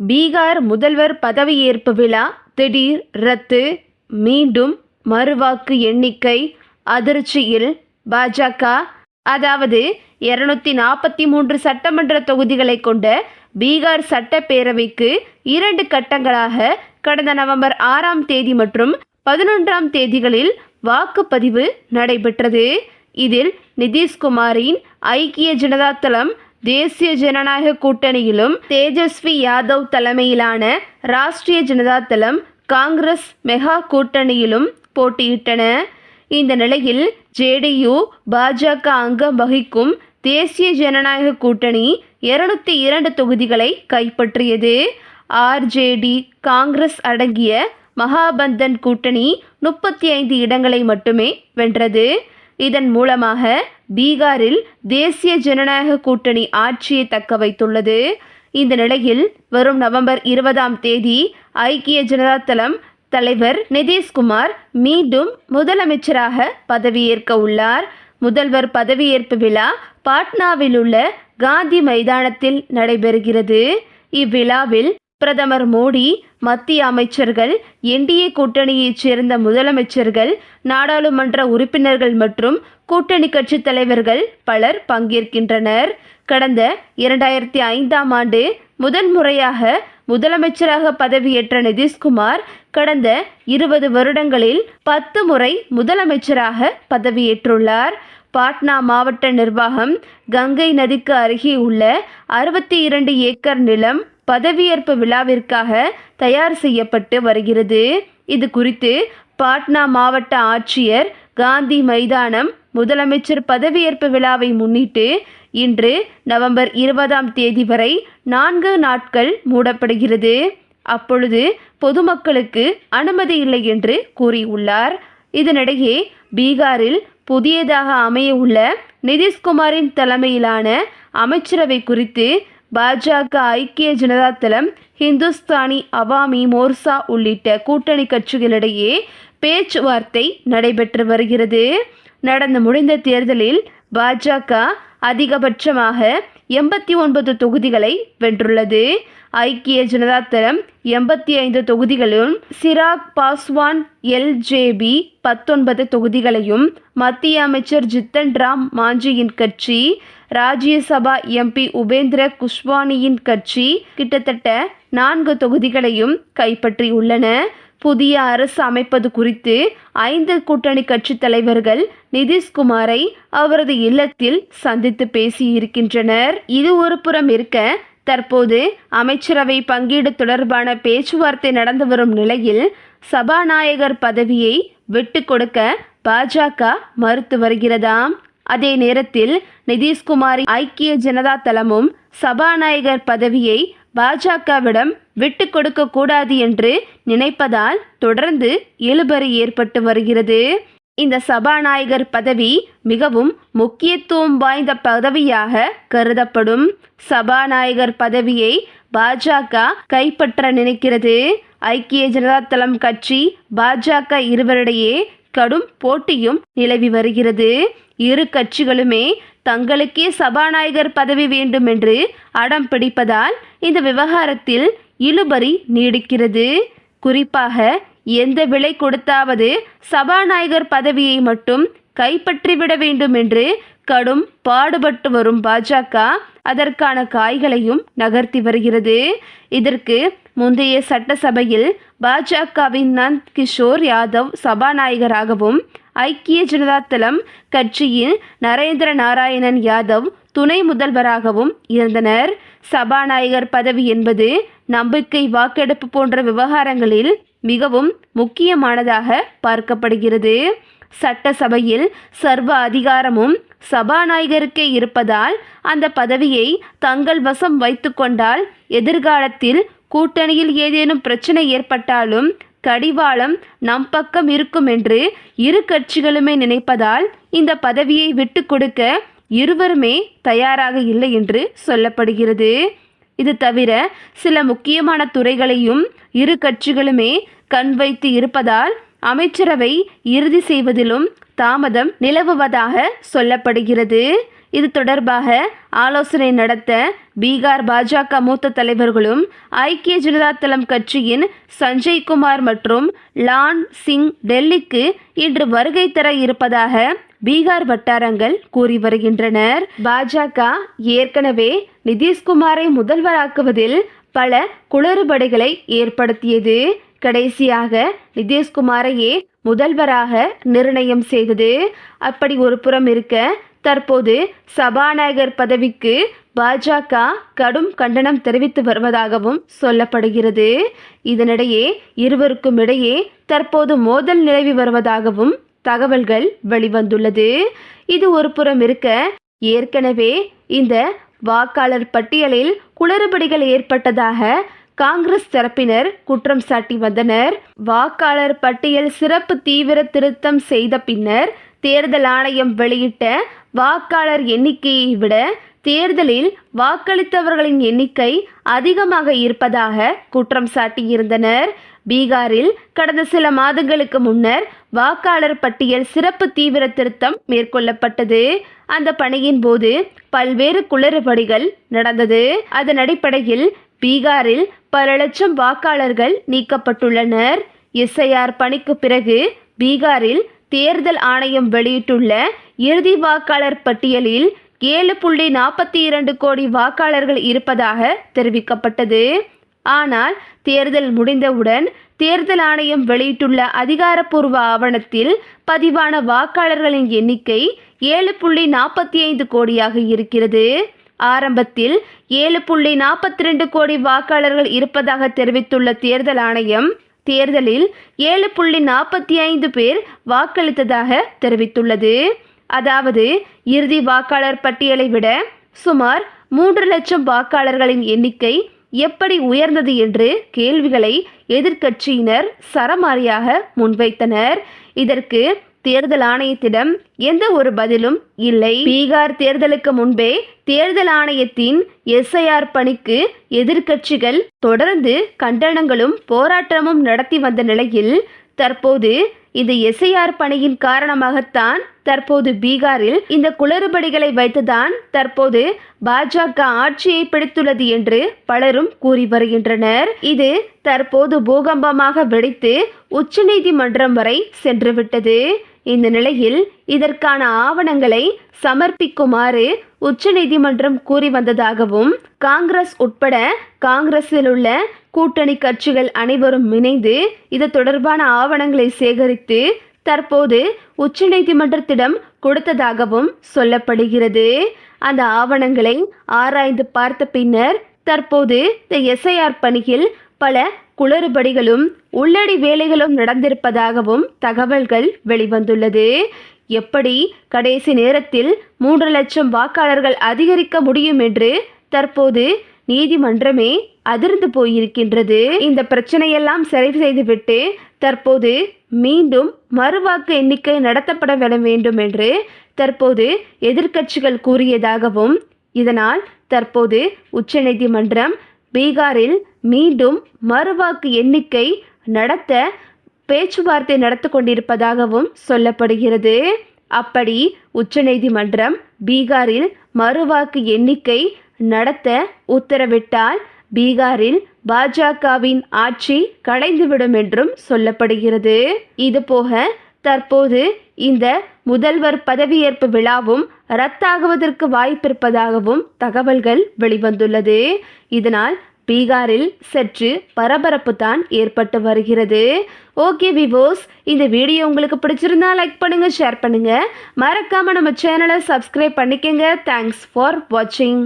பீகார் முதல்வர் பதவியேற்பு விழா திடீர் ரத்து. மீண்டும் மறுவாக்கு எண்ணிக்கை அதிர்ச்சியில் பாஜக. அதாவது இருநூத்தி நாற்பத்தி மூன்று சட்டமன்ற தொகுதிகளை கொண்ட பீகார் சட்டப்பேரவைக்கு இரண்டு கட்டங்களாக கடந்த நவம்பர் ஆறாம் தேதி மற்றும் பதினொன்றாம் தேதிகளில் வாக்குப்பதிவு நடைபெற்றது. இதில் நிதிஷ்குமாரின் ஐக்கிய ஜனதா தளம் தேசிய ஜனநாயக கூட்டணியிலும் தேஜஸ்வி யாதவ் தலைமையிலான ராஷ்டிரிய ஜனதா தளம் காங்கிரஸ் மெகா கூட்டணியிலும் போட்டியிட்டன. இந்த நிலையில் ஜேடியு பாஜக அங்கம் வகிக்கும் தேசிய ஜனநாயக கூட்டணி இருநூத்தி இரண்டு தொகுதிகளை கைப்பற்றியது. ஆர்ஜேடி காங்கிரஸ் அடங்கிய மகாபந்தன் கூட்டணி முப்பத்தி ஐந்து இடங்களை மட்டுமே வென்றது. இதன் மூலமாக பீகாரில் தேசிய ஜனநாயக கூட்டணி ஆட்சியை தக்க வைத்துள்ளது. இந்த நிலையில் வரும் நவம்பர் இருபதாம் தேதி ஐக்கிய ஜனதா தளம் தலைவர் நிதிஷ்குமார் மீண்டும் முதலமைச்சராக பதவியேற்க உள்ளார். முதல்வர் பதவியேற்பு விழா பாட்னாவில் உள்ள காந்தி மைதானத்தில் நடைபெறுகிறது. இவ்விழாவில் பிரதமர் மோடி மத்திய அமைச்சர்கள் என்டிஏ கூட்டணியைச் சேர்ந்த முதலமைச்சர்கள் நாடாளுமன்ற உறுப்பினர்கள் மற்றும் கூட்டணி கட்சித் தலைவர்கள் பலர் பங்கேற்கின்றனர். கடந்த இரண்டாயிரத்தி ஐந்தாம் ஆண்டு முதன் முறையாக முதலமைச்சராக பதவியேற்ற நிதிஷ்குமார் கடந்த இருபது வருடங்களில் பத்து முறை முதலமைச்சராக பதவியேற்றுள்ளார். பாட்னா மாவட்ட நிர்வாகம் கங்கை நதிக்கு அருகே உள்ள அறுபத்தி இரண்டு ஏக்கர் நிலம் பதவியேற்பு விழாவிற்காக தயார் செய்யப்பட்டு வருகிறது. இது குறித்து பாட்னா மாவட்ட ஆட்சியர் காந்தி மைதானம் முதலமைச்சர் பதவியேற்பு விழாவை முன்னிட்டு இன்று நவம்பர் இருபதாம் தேதி வரை நான்கு நாட்கள் மூடப்படுகிறது. அப்பொழுது பொதுமக்களுக்கு அனுமதி இல்லை என்று கூறியுள்ளார். இதனிடையே பீகாரில் புதியதாக அமைய உள்ள நிதிஷ்குமாரின் தலைமையிலான அமைச்சரவை குறித்து பாஜக ஐக்கிய ஜனதா தளம் ஹிந்துஸ்தானி அவாமி மோர்சா உள்ளிட்ட கூட்டணி கட்சிகளிடையே பேச்சுவார்த்தை நடைபெற்று வருகிறது. நடந்து முடிந்த தேர்தலில் பாஜக அதிகபட்சமாக எண்பத்தி ஒன்பது தொகுதிகளை வென்றுள்ளது. ஐக்கிய ஜனதா தளம் எண்பத்தி ஐந்து தொகுதிகளும் சிராக் பாஸ்வான் எல்ஜேபி பத்தொன்பது தொகுதிகளையும் மத்திய அமைச்சர் ஜித்தன் ராம் மாஞ்சியின் கட்சி ராஜ்யசபா எம்பி உபேந்திர குஷ்வானியின் கட்சி கிட்டத்தட்ட நான்கு தொகுதிகளையும் கைப்பற்றியுள்ளன. புதிய அரசு அமைப்பது குறித்து ஐந்து கூட்டணி கட்சி தலைவர்கள் நிதிஷ்குமாரை அவரது இல்லத்தில் சந்தித்து பேசியிருக்கின்றனர். இது ஒரு புறம் இருக்க தற்போது அமைச்சரவை பங்கீடு தொடர்பான பேச்சுவார்த்தை நடந்து வரும் நிலையில் சபாநாயகர் பதவியை விட்டு கொடுக்க பாஜக மறுத்து வருகிறதாம். அதே நேரத்தில் நிதிஷ்குமாரின் ஐக்கிய ஜனதா தளமும் சபாநாயகர் பதவியை பாஜகவிடம் விட்டு கொடுக்க கூடாது என்று நினைப்பதால் தொடர்ந்து இழுபறி ஏற்பட்டு வருகிறது. இந்த சபாநாயகர் பதவி மிகவும் முக்கியத்துவம் வாய்ந்த பதவியாக கருதப்படும். சபாநாயகர் பதவியை பாஜக கைப்பற்ற நினைக்கிறது. ஐக்கிய ஜனதா தளம் கட்சி பாஜக இருவரிடையே கடும் போட்டியும் நிலவி வருகிறது. இரு கட்சிகளுமே தங்களுக்கே சபாநாயகர் பதவி வேண்டும் என்று அடம் பிடிப்பதால் இந்த விவகாரத்தில் இழுபறி நீடிக்கிறது. குறிப்பாக எந்த விலை கொடுத்தாவது சபாநாயகர் பதவியை மட்டும் கைப்பற்றிவிட வேண்டும் என்று கடும் பாடுபட்டு வரும் பாஜக அதற்கான காய்களையும் நகர்த்தி வருகிறது. இதற்கு முந்தைய சட்டசபையில் பாஜகவின் நந்த் கிஷோர் யாதவ் சபாநாயகராகவும் ஐக்கிய ஜனதா தளம் கட்சியின் நரேந்திர நாராயணன் யாதவ் துணை முதல்வராகவும் இருந்தனர். சபாநாயகர் பதவி என்பது நம்பிக்கை வாக்கெடுப்பு போன்ற விவகாரங்களில் மிகவும் முக்கியமானதாக பார்க்கப்படுகிறது. சட்டசபையில் சர்வ அதிகாரமும் சபாநாயகருக்கே இருப்பதால் அந்த பதவியை தங்கள் வசம் வைத்துக்கொண்டால் எதிர்காலத்தில் கூட்டணியில் ஏதேனும் பிரச்சனை ஏற்பட்டாலும் கடிவாளம் நம் பக்கம் இருக்கும் என்று இரு கட்சிகளுமே நினைப்பதால் இந்த பதவியை விட்டு கொடுக்க இருவருமே தயாராக இல்லை என்று சொல்லப்படுகிறது. இது தவிர சில முக்கியமான துறைகளையும் இரு கட்சிகளுமே கண் வைத்து இருப்பதால் அமைச்சரவை இறுதி செய்வதிலும் தாமதம் நிலவுவதாக சொல்லப்படுகிறது. இது தொடர்பாக ஆலோசனை நடத்த பீகார் பாஜக மூத்த தலைவர்களும் ஐக்கிய ஜனதா தளம் கட்சியின் சஞ்சய் குமார் மற்றும் லான் சிங் டெல்லிக்கு இன்று வருகை தர இருப்பதாக பீகார் வட்டாரங்கள் கூறி வருகின்றனர். பாஜக ஏற்கனவே நிதிஷ்குமாரை முதல்வராக்குவதில் பல குளறுபடிகளை ஏற்படுத்தியது. கடைசியாக நிதிஷ்குமாரையே முதல்வராக நிர்ணயம் செய்தது. அப்படி ஒரு புறம் இருக்க தற்போது சபாநாயகர் பதவிக்கு பாஜக கடும் கண்டனம் தெரிவித்து வருவதாகவும் சொல்லப்படுகிறது. இதனிடையே இருவருக்கும் இடையே தற்போது மோதல் நிலவி வருவதாகவும் தகவல்கள் வெளிவந்துள்ளது. இது ஒரு புறம் இருக்க ஏற்கனவே இந்த வாக்காளர் பட்டியலில் குளறுபடிகள் ஏற்பட்டதாக காங்கிரஸ் தரப்பினர் குற்றம் சாட்டி வந்தனர். வாக்காளர் பட்டியல் சிறப்பு தீவிர திருத்தம் செய்த பின்னர் தேர்தல் ஆணையம் வெளியிட்ட வாக்காளர் எண்ணிக்கையை விட தேர்தலில் வாக்களித்தவர்களின் எண்ணிக்கை அதிகமாக இருப்பதாக குற்றம் சாட்டியிருந்தனர். பீகாரில் கடந்த சில மாதங்களுக்கு முன்னர் வாக்காளர் பட்டியல் சிறப்பு தீவிர திருத்தம் மேற்கொள்ளப்பட்டது. அந்த பணியின் போது பல்வேறு குளறுபடிகள் நடந்தது. அதன் அடிப்படையில் பீகாரில் பல லட்சம் வாக்காளர்கள் நீக்கப்பட்டுள்ளனர். எஸ்ஐஆர் பணிக்கு பிறகு பீகாரில் தேர்தல் ஆணையம் வெளியிட்டுள்ள இறுதி வாக்காளர் பட்டியலில் ஏழு புள்ளி நாற்பத்தி இரண்டு கோடி வாக்காளர்கள் இருப்பதாக தெரிவிக்கப்பட்டது. ஆனால் தேர்தல் முடிந்தவுடன் தேர்தல் ஆணையம் வெளியிட்டுள்ள அதிகாரப்பூர்வ ஆவணத்தில் பதிவான வாக்காளர்களின் எண்ணிக்கை ஏழு புள்ளி நாற்பத்தி ஐந்து கோடியாக இருக்கிறது. ஆரம்பத்தில் ஏழு புள்ளி நாற்பத்தி ரெண்டு கோடி வாக்காளர்கள் இருப்பதாக தெரிவித்துள்ள தேர்தல் ஆணையம் தேர்தலில் ஏழு புள்ளி நாற்பத்தி ஐந்து பேர் வாக்களித்ததாக தெரிவித்துள்ளது. அதாவது இறுதி வாக்காளர் பட்டியலை விட சுமார் மூன்று லட்சம் வாக்காளர்களின் எண்ணிக்கை எப்படி உயர்ந்தது என்று கேள்விகளை எதிர்க்கட்சியினர் சரமாரியாக முன்வைத்தனர். இதற்கு தேர்தல் ஆணையத்திடம் எந்த ஒரு பதிலும் இல்லை. பீகார் தேர்தலுக்கு முன்பே தேர்தல் ஆணையத்தின் எஸ்ஐஆர் பணிக்கு எதிர்க்கட்சிகள் தொடர்ந்து கண்டனங்களும் போராட்டமும் நடத்தி வந்த நிலையில் தற்போது இந்த எஸ்ஐஆர் பணியின் காரணமாகத்தான் தற்போது பீகாரில் இந்த குளறுபடிகளை வைத்துதான் தற்போது பாஜக ஆட்சியை பிடித்துள்ளது என்று பலரும் கூறி வருகின்றனர். இது தற்போது பூகம்பமாக வெடித்து உச்சநீதிமன்றம் வரை சென்றுவிட்டது. இந்த நிலையில் இதற்கான ஆவணங்களை சமர்ப்பிக்குமாறு உச்சநீதிமன்றம் கூறி வந்ததாகவும் காங்கிரஸ் உட்பட காங்கிரஸில் உள்ள கூட்டணி கட்சிகள் அனைவரும் இணைந்து இது தொடர்பான ஆவணங்களை சேகரித்து தற்போது உச்சநீதிமன்றத்திடம் கொடுத்ததாகவும் சொல்லப்படுகிறது. அந்த ஆவணங்களை ஆராய்ந்து பார்த்த பின்னர் தற்போது இந்த எஸ்ஐஆர் பணியில் பல குளறுபடிகளும் உள்ளடி வேலைகளும் நடந்திருப்பதாகவும் தகவல்கள் வெளிவந்துள்ளது. எப்படி கடைசி நேரத்தில் மூன்று லட்சம் வாக்காளர்கள் அதிகரிக்க முடியும் என்று தற்போது நீதிமன்றமே அதிர்ந்து போயிருக்கின்றது. இந்த பிரச்சனையெல்லாம் சரி செய்துவிட்டு தற்போது மீண்டும் மறுவாக்கு எண்ணிக்கை நடத்தப்பட வேண்டும் என்று தற்போது எதிர்க்கட்சிகள் கூறியதாகவும் இதனால் தற்போது உச்சநீதிமன்றம் பீகாரில் மீண்டும் மறுவாக்கு எண்ணிக்கை நடத்த பேச்சுவார்த்தை நடத்தி கொண்டிருப்பதாகவும் சொல்லப்படுகிறது. அப்படி உச்சநீதிமன்றம் பீகாரில் மறுவாக்கு எண்ணிக்கை நடத்த உத்தரவிட்டால் பீகாரில் பாஜகவின் ஆட்சி கலைந்துவிடும் என்றும் சொல்லப்படுகிறது. இதுபோக தற்போது இந்த முதல்வர் பதவியேற்பு விழாவும் ரத்தாகுவதற்கு வாய்ப்பிருப்பதாகவும் தகவல்கள் வெளிவந்துள்ளது. இதனால் பீகாரில் சற்று பரபரப்பு தான் ஏற்பட்டு வருகிறது. ஓகே விவோஸ் இந்த வீடியோ உங்களுக்கு பிடிச்சிருந்தா லைக் பண்ணுங்க ஷேர் பண்ணுங்க. மறக்காம நம்ம சேனலை சப்ஸ்கிரைப் பண்ணிக்கங்க. தேங்க்ஸ் ஃபார் வாட்சிங்